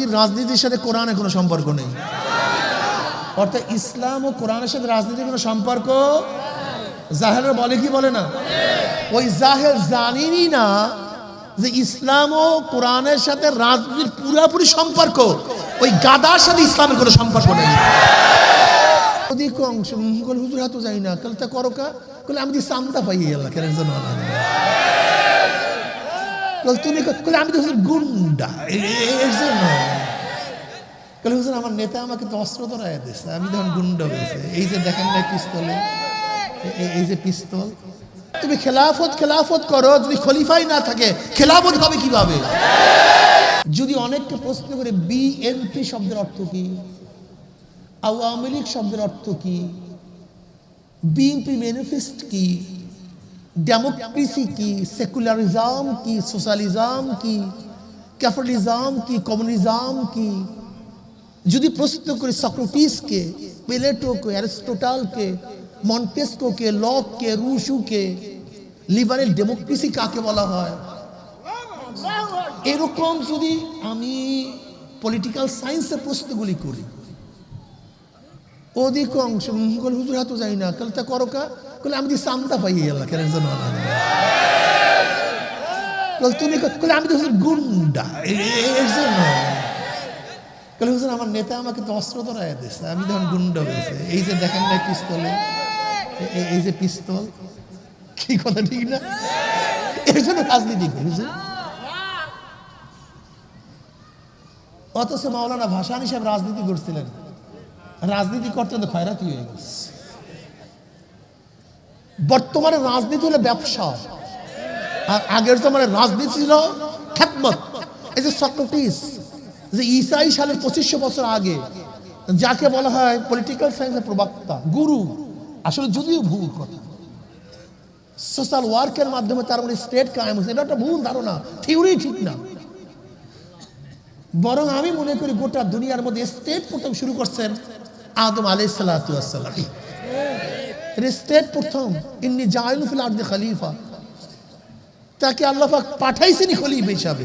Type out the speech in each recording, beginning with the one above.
রাজনীতির সাথে কোরআনের কোনো সম্পর্ক নেই? অর্থাৎ ইসলাম ও কোরআনের সাথে রাজনীতির কোনো সম্পর্ক জাহের বলে কি বলে না? ওই জাহের জানিনি না যে ইসলাম ও কোরআনের সাথে রাজনীতির পুরোপুরি সম্পর্ক, ওই গাদার সাথে ইসলামের কোনো সম্পর্ক নেই। অধিকাংশ কল হুজুর হাতও যাই না। কাল তা করো কা? আমি সামতা পাই আল্লাহ কেন জন্য তুমি আমি তো গুন্ডা আমার নেতা আমাকে তো অস্ত্র আমি তখন হয়েছে এই যে দেখেন না পিস্তলে এই যে পিস্তল। তুমি খেলাফত খেলাফত করো, যদি খলিফাই না থাকে, খেলাফত হবে কীভাবে? যদি অনেককে প্রশ্ন করে বিএনপি শব্দের অর্থ কি? আওয়ামী লীগ শব্দের অর্থ কি? বিএনপি ম্যানিফেস্ট কি? ডেমোক্রেসি কি সেকুলারিজম কি সোশ্যালিজম কি ক্যাপিটালিজম কি কমিউনিজম কি যদি প্রশ্ন করি সক্রেটিসকে প্লেটোকে অ্যারিস্টোটালকে মন্টেস্কোকে লককে রুশুকে লিবারেল ডেমোক্রেসি কাকে বলা হয় এরকম যদি আমি পলিটিক্যাল সায়েন্সের প্রশ্নগুলি করি অধিকাংশ হুজুর হাতও যাই না কাল তা করো কা কলে আমি তো সামতা পাই আল্লাহ কেন তুমি কলে আমি তো গুন্ডা কলে আমার নেতা আমাকে তো অস্ত্র ধরাই দিয়েছে আমি তখন গুন্ডা হয়েছে, এই যে দেখেন না পিস্তলে এই যে পিস্তল, কি কথা ঠিক না? এর জন্য রাজনীতি করি অথচ মাওলানা ভাসান হিসাবে রাজনীতি করছিলেন। রাজনীতি করতে তো খয়রাতি হয়ে গেছে। বর্তমানে রাজনীতি হলো ব্যবসা। আর আগের জমানে রাজনীতি ছিল খ্যাতমত এই যে সক্রেটিস, যে ইসাই সালের পঁচিশশো বছর আগে, যাকে বলা হয় পলিটিক্যাল সায়েন্সের প্রবক্তা, গুরু, আসলে যদিও ভুল কথা। সোশ্যাল ওয়ার্কের মাধ্যমে তার মানে স্টেট কায়েম হচ্ছে এটা একটা ভুল ধারণা থিওরি ঠিক না। বরং আমি মনে করি গোটা দুনিয়ার মধ্যে স্টেট প্রথম শুরু করছেন আদম আলাই সাল্লাম স্টেট প্রথম। ইন্নি জায়নুফিল আর্দে খলিফা। তাকে আল্লাহ পাক পাঠাইছেনি খলিফা হিসাবে।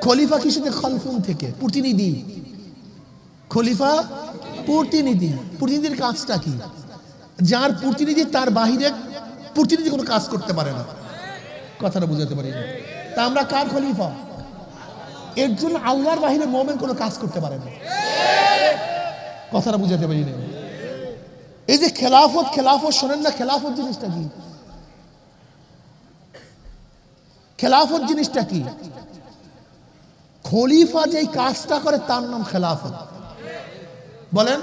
খলিফা কিসেতে খলফুন থেকে? প্রতিনিধি। খলিফা প্রতিনিধি। প্রতিনিধির কাজটা কি? যার প্রতিনিধি তার বাহিরে প্রতিনিধি কোনো কাজ করতে পারে না। কথাটা বুঝাতে পারি না। তা আমরা কার খলিফা? এর জন্য আল্লাহর বাহিরে মোমেন কোনো কাজ করতে পারে না। কথাটা বুঝাতে পারি না। এই যে খেলাফত খেলাফত শোনেন না, খেলাফত জিনিসটা কি? খেলাফত জিনিসটা কি? খলিফা যেই কাজটা করে, তার নাম খেলাফত। বলেন?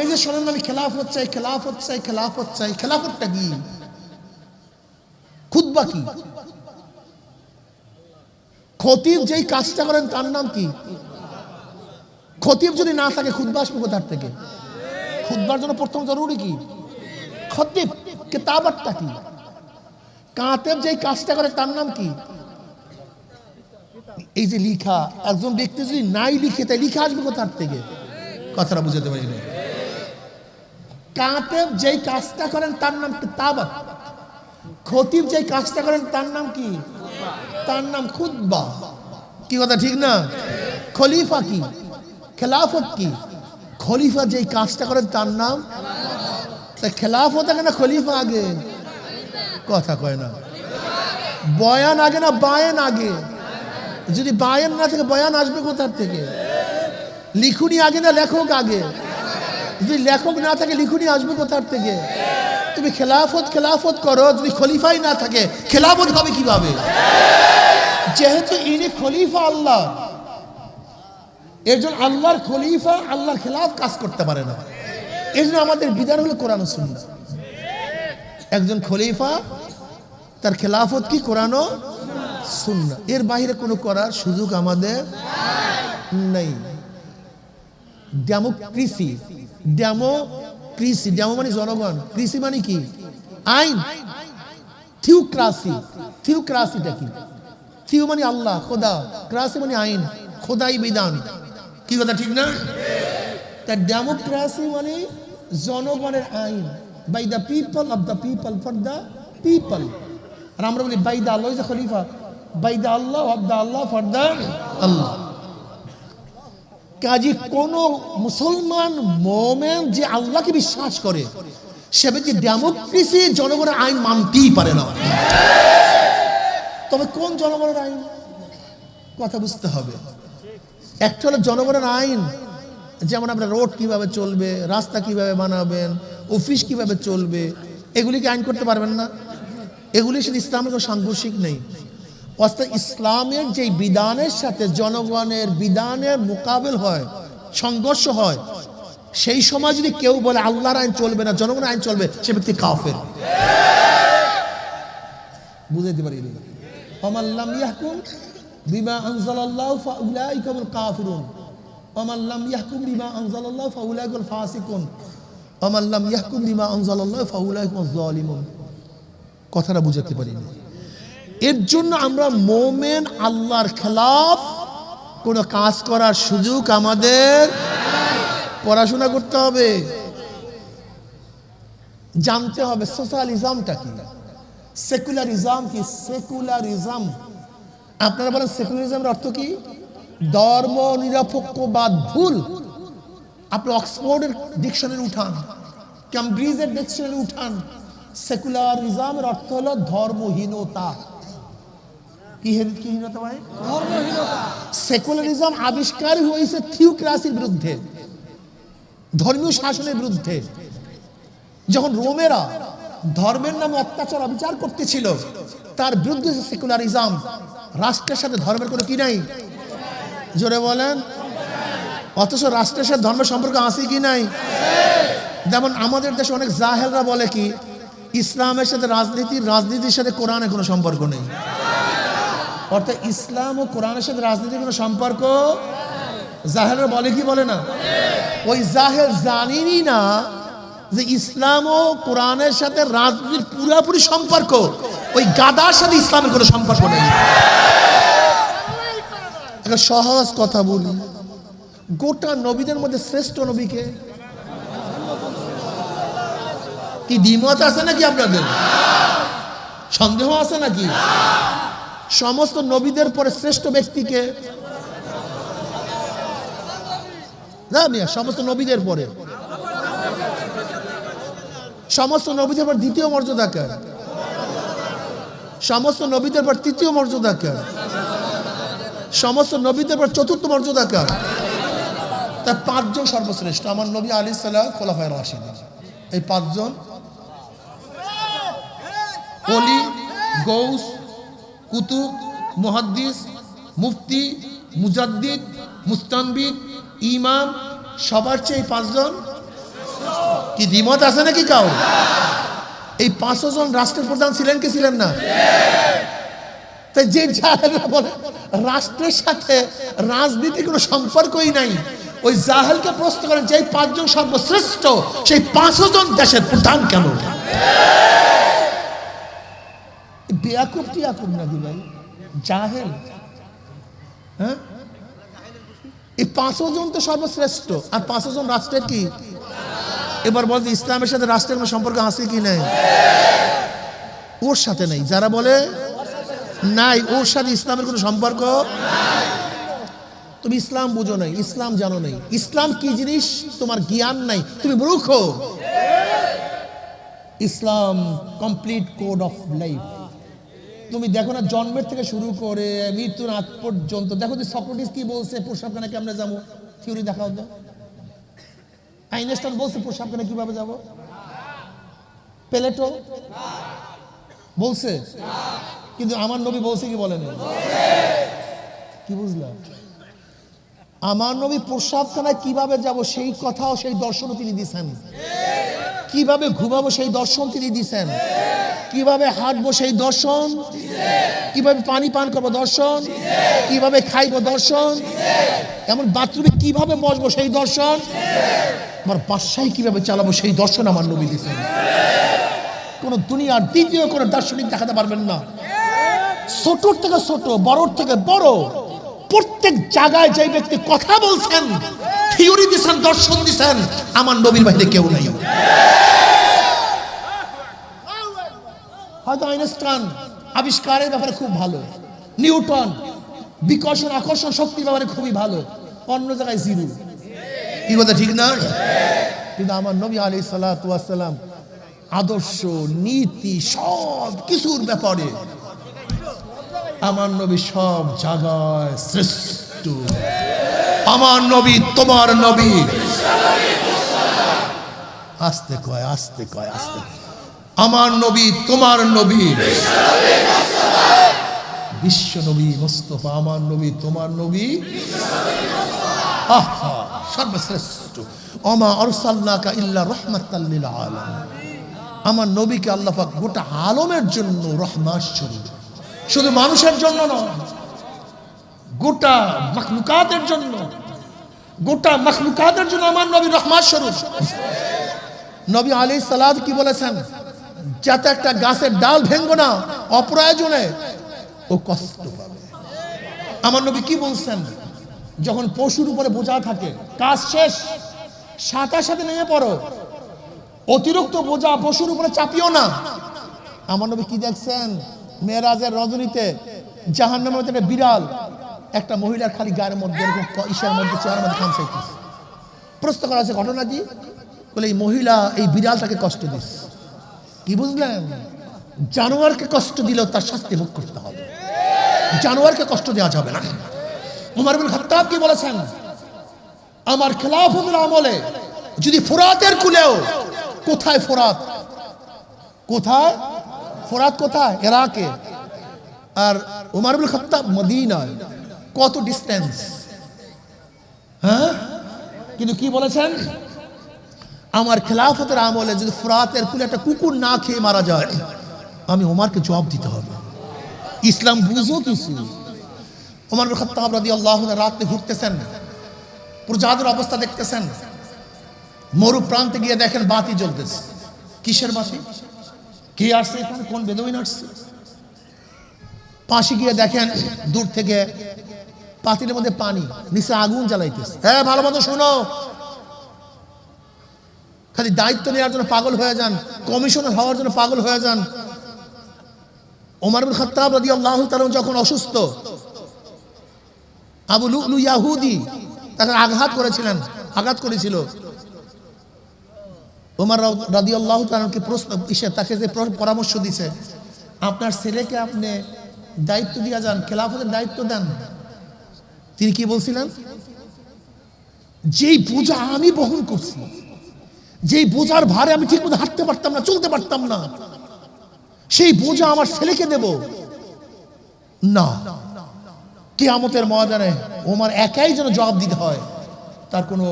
এই যে শোনেন আমি খেলাফত চাই খেলাফত চাই খেলাফত চাই, খেলাফতটা কি? খুদ্া কি? খতিব যেই কাজটা করেন, তার নাম কি? খতিব যদি না থাকে খুদ্া আসবে কোথার থেকে? খুদ্বার জন্য প্রথম জরুরি কি? খতিব কেতাবারটা কি? কাঁতেব যেই কাজটা করে তার নাম কি? এই যে লিখা, একজন ব্যক্তি যদি নাই লিখে, তাই লিখা আসবে কোথার থেকে? কথাটা বুঝাতে পারি না কাঁতেব যেই কাজটা করেন তার নাম কিতাবাত। খতিব যেই কাজটা করেন তার নাম কি? তার নাম খুদ্া কি কথা ঠিক না? খলিফা কি? খেলাফত কি? খলিফা যেই কাজটা করেন তার নাম? তা খেলাফত আগে না খলিফা আগে? কথা কয় না। বয়ান আগে না বায়ান আগে? যদি বায়ান না থাকে, বয়ান আসবে কোথার থেকে? লিখুনি আগে না লেখক আগে? যদি লেখক না থাকে, লিখুনি আসবে কোথার থেকে? তুমি খেলাফত খেলাফত করো, যদি খলিফাই না থাকে, খেলাফত হবে কীভাবে? যেহেতু ইনি খলিফা আল্লাহ এর জন্য আল্লাহর খলিফা, আল্লাহর খেলাফ কাজ করতে পারে না। এর জন্য আমাদের বিধান হলো কোরআন একজন খলিফা, তার খেলাফত কি কোরআন সুন্না এর বাইরে কোনো করার সুযোগ আমাদের নেই। ডেমোক্রেসি ডেমোক্রেসি, ডেমো মানে জনগণ। কৃষি মানে কি? আইন। থিওক্রাসি। থিওক্রাসিটা কি? থিও মানে আল্লাহ, খোদা। ক্রাসি মানে আইন। খোদাই বিধান। কি কথা, ঠিক না? তা ডেমোক্রাসি মানে জনগণের আইন। By the people of the people for the people আর আমরা বলি by the Allah Khalifa by the Allah of the Allah for the Allah কাজী, কোন মুসলমান মোমেন যে আল্লাহকে বিশ্বাস করে, সে ব্যক্তি ডেমোক্রেসি জনগণের আইন মানতেই পারে না। তবে কোন জনগণের আইন? কথা বুঝতে হবে। একটা হলো জনগণের আইন, যেমন আপনার রোড কীভাবে চলবে, রাস্তা কীভাবে বানাবেন, অফিস কীভাবে চলবে এগুলিকে আইন করতে পারবেন না? এগুলির সাথে ইসলামের কোনো সাংঘর্ষিক নেই। অর্থাৎ ইসলামের যে বিধানের সাথে জনগণের বিধানের মোকাবেল হয়, সংঘর্ষ হয়, সেই সময় যদি কেউ বলে আল্লাহর আইন চলবে না, জনগণের আইন চলবে, সে ব্যক্তি কাফের। বুঝাইতে পারি? অমাল্লাম ইয়াহকুম কথাটা বুঝাতে পারিনি। এর জন্য আমরা মোমেন আল্লাহর খেলাফ, কোনো কাজ করার সুযোগ আমাদের পড়াশোনা করতে হবে। জানতে হবে, সোশ্যালিজমটা কি? সেকুলারিজম কি? সেকুলারিজম আপনারা বলেন সেকুলারিজমের অর্থ কি? ধর্ম নিরপেক্ষবাদ ভুল? আপনি অক্সফোর্ডের ডিকশনারি উঠান ক্যামব্রিজের ডিকশনারি উঠান। সেকুলারিজমের অর্থ হলো ধর্মহীনতা। কি হেন- কি হীনতা ভাই? সেকুলারিজম আবিষ্কার হয়েছে থিওক্রাসির বিরুদ্ধে ধর্মীয় শাসনের বিরুদ্ধে। যখন রোমেরা ধর্মের নামে অত্যাচার অবিচার করতেছিল তার বিরুদ্ধে সেকুলারিজম রাষ্ট্রের সাথে ধর্মের কোনো কি নাই? জোরে বলেন। অথচ রাষ্ট্রের সাথে ধর্মের সম্পর্ক আছে কি নাই? যেমন আমাদের দেশে অনেক জাহেলরা বলে কি, ইসলামের সাথে রাজনীতি, রাজনীতির সাথে কোরআনের কোনো সম্পর্ক নেই। অর্থাৎ ইসলাম ও কোরআনের সাথে রাজনীতির কোনো সম্পর্ক জাহেলরা বলে কি বলে না? ওই জাহেল জানিনি না যে ইসলাম ও কোরআনের সাথে রাজনীতির পুরোপুরি সম্পর্ক, ওই গাদার সাথে ইসলামের কোনো সম্পর্ক নেই। একটা সহজ কথা বলি, গোটা নবীদের মধ্যে শ্রেষ্ঠ নবীকে কি? দ্বিমত আছে নাকি আপনাদের? সন্দেহ আছে নাকি? সমস্ত নবীদের পরে শ্রেষ্ঠ ব্যক্তিকে না মিয়া, সমস্ত নবীদের পরে। সমস্ত নবীদের পর দ্বিতীয় মর্যাদা কে সমস্ত নবীদের পর তৃতীয় মর্যাদা কে সমস্ত নবীদের পর চতুর্থ মর্যাদা কে তার পাঁচজন সর্বশ্রেষ্ঠ। আমার নবী আলী সাল্লাহ খোলাফায় রাশিদ এই পাঁচজন অলি গৌস, কুতুব, মুহাদ্দিস, মুফতি, মুজাদ্দিদ, মুস্তানবিদ, ইমাম, সবার চেয়ে পাঁচজন কি দ্বিমত আছে নাকি কাউ? এই পাঁচশো জন রাষ্ট্রের প্রধান ছিলেন কি ছিলেন না? তাই যে রাষ্ট্রের সাথে রাজনীতি কোনো সম্পর্কই নাই। ওই জাহেলকে প্রশ্ন করেন, যে পাঁচজন সর্বশ্রেষ্ঠ, সেই পাঁচশো জন দেশের প্রধান কেন? বেয়াকুব টিয়াকুব নাকি ভাই? জাহেল। হ্যাঁ? এই পাঁচশো জন তো সর্বশ্রেষ্ঠ, আর পাঁচশো জন রাষ্ট্রের কি? এবার বলতে ইসলামের সাথে রাষ্ট্রের কোনো সম্পর্ক আছে কি নাই? ওর সাথে নেই। যারা বলে, নাই, ওর সাথে ইসলামের কোনো সম্পর্ক তুমি ইসলাম বুঝো নাই, ইসলাম জানো নাই। ইসলাম কি জিনিস? তোমার জ্ঞান নাই। তুমি মূর্খ। Islam complete code of life তুমি দেখো না, জন্মের থেকে শুরু করে মৃত্যুর আগ পর্যন্ত, দেখো যে সক্রেটিস কি বলছে প্রসাবখানে কেমনে যাব? থিওরি দেখা হতো আইনস্টাইন বলছে প্রসাবখানে কীভাবে যাব? প্লেটো বলছে? কিন্তু আমার নবী বলছে কি বলেন? কি বুঝলাম আমার নবী প্রসাবখানায় কীভাবে যাব, সেই কথাও সেই দর্শনও তিনি দিছেন। কীভাবে ঘুমাবো, সেই দর্শন তিনি দিছেন। কীভাবে হাঁটবো সেই দর্শন? কীভাবে পানি পান করব দর্শন? কীভাবে খাইবো দর্শন? এমন বাথরুমে কীভাবে বসবো সেই দর্শন? আমার বাসায় কীভাবে চালাবো সেই দর্শন আমার নবী দিছেন কোন দুনিয়ার দ্বিতীয় কোনো দার্শনিক দেখাতে পারবেন না। ছোটর থেকে ছোট, বড়র থেকে বড়, প্রত্যেক জায়গায় যে ব্যক্তি কথা বলছেন থিওরি দিছেন, দর্শন দিছেন, আমার নবীর বাইরে কেউ নাই। হয়তো আইনস্টাইন আবিষ্কারের ব্যাপারে খুব ভালো। নিউটন, বিকর্ষণ, আকর্ষণ শক্তি ব্যাপারে খুবই ভালো। অন্য জায়গায় জিরো। কি কথা, ঠিক না? কিন্তু আমার নবী আলী সাল্লাম আদর্শ, নীতি, সব কিছুর ব্যাপারে আমার নবী সব জায়গায় শ্রেষ্ঠ। আমার নবী, তোমার নবী। আস্তে কয় আস্তে কয় আস্তে কয়। আমার নবী, তোমার নবী। বিশ্ব নবী মোস্তফা, আমার নবী, তোমার নবী। আহা, সর্বশ্রেষ্ঠ। অমা অরসাল্লাকা ইল্লা রহমাতাল্লিল আলম আমার নবীকে আল্লাহ পাক গোটা আলমের জন্য রহমাস স্বরূপ। শুধু মানুষের জন্য নয়, গোটা মখলুকাতের জন্য, গোটা মখলুকাতের জন্য আমার নবী রহমাস স্বরূপ। নবী আলী সালাদ কি বলেছেন? যাতে একটা গাছের ডাল ভেঙ্গো না, অপ্রয়োজনে ও কষ্ট পাবে। আমার নবী কি বলছেন? যখন পশুর উপরে বোঝা থাকে, কাজ শেষ, সাথে সাথে নেমে পড়ো। অতিরিক্ত বোঝা পশুর উপরে চাপিও না। আমার নবী কি দেখছেন? মেয়েরাজের রজনীতে জাহান নামের একটা বিড়াল, একটা মহিলার খালি গায়ের মধ্যে, এরকম ক- মধ্যে চেয়ারের মধ্যে খামসাইতেছে প্রশ্ন করা আছে ঘটনা কি? বলে, এই মহিলা, এই বিড়ালটাকে কষ্ট দিস। কি বুঝলেন? জানোয়ারকে কষ্ট দিলেও তার শাস্তি ভোগ করতে হবে। জানোয়ারকে কষ্ট দেওয়া যাবে না। উমর বিন খাত্তাব কি বলেছেন? আমার খেলাফতের আমলে যদি ফোরাতের কুলেও, কোথায় ফোরাত? কোথায়? ফোরাত কোথায়? এরাকে আর উমর বিন খাত্তাব মদিনায়। কত ডিস্টেন্স হ্যাঁ? কিন্তু কি বলেছেন? আমার খেলাফতের আমলে যদি ফোরাতের কুলে একটা কুকুর না খেয়ে মারা যায়, আমি ওমারকে জবাব দিতে হবে। ইসলাম বুঝো কিছু খাত্তাব রাদিয়াল্লাহু আনহু রাতে ঘুরতেছেন, প্রজাদের অবস্থা দেখতেছেন। মরু প্রান্তে গিয়ে দেখেন বাতি জ্বলতেছে। কিসের বাতি? কে আসছে এখানে? কোন বেদবিন আসছে? পাশে গিয়ে দেখেন দূর থেকে পাতিলের মধ্যে পানি, নিচে আগুন জ্বালাইতেছে। হ্যাঁ ভালো মতো শোনো। খালি দায়িত্ব নেওয়ার জন্য পাগল হয়ে যান কমিশনার হওয়ার জন্য পাগল হয়ে যান। ওমর বিন খাত্তাব রাদিয়াল্লাহু তাআলা যখন অসুস্থ, আবু লুলু ইয়াহুদি তাকে আঘাত করেছিলেন, আঘাত করেছিল। ওমর রাদিয়াল্লাহু তাআলাকে প্রশ্ন ইসে তাকে যে পরামর্শ দিছে, আপনার ছেলেকে আপনি দায়িত্ব দিয়া যান, খেলাফতের দায়িত্ব দেন। তিনি কি বলছিলেন? যেই বোঝা আমি বহন করছি যেই বোঝার ভারে আমি ঠিক মতো হাঁটতে পারতাম না, চলতে পারতাম না, সেই বোঝা আমার ছেলেকে দেব। না, কেয়ামতের ময়দানে ওমার একাই যেন জবাব দিতে হয়, তার কোনো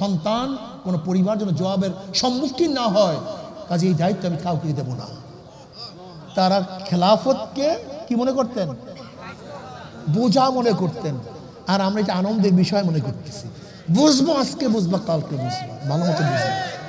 সন্তান, কোনো পরিবার যেন জবাবের সম্মুখীন না হয় কাজে এই দায়িত্ব আমি কাউকে দেব না। তারা খেলাফতকে কি মনে করতেন? বোঝা মনে করতেন। আর আমরা এটা আনন্দের বিষয় মনে করতেছি। বুঝব আজকে বুঝবা কালকে বুঝবা। ভালো মতো বুঝব।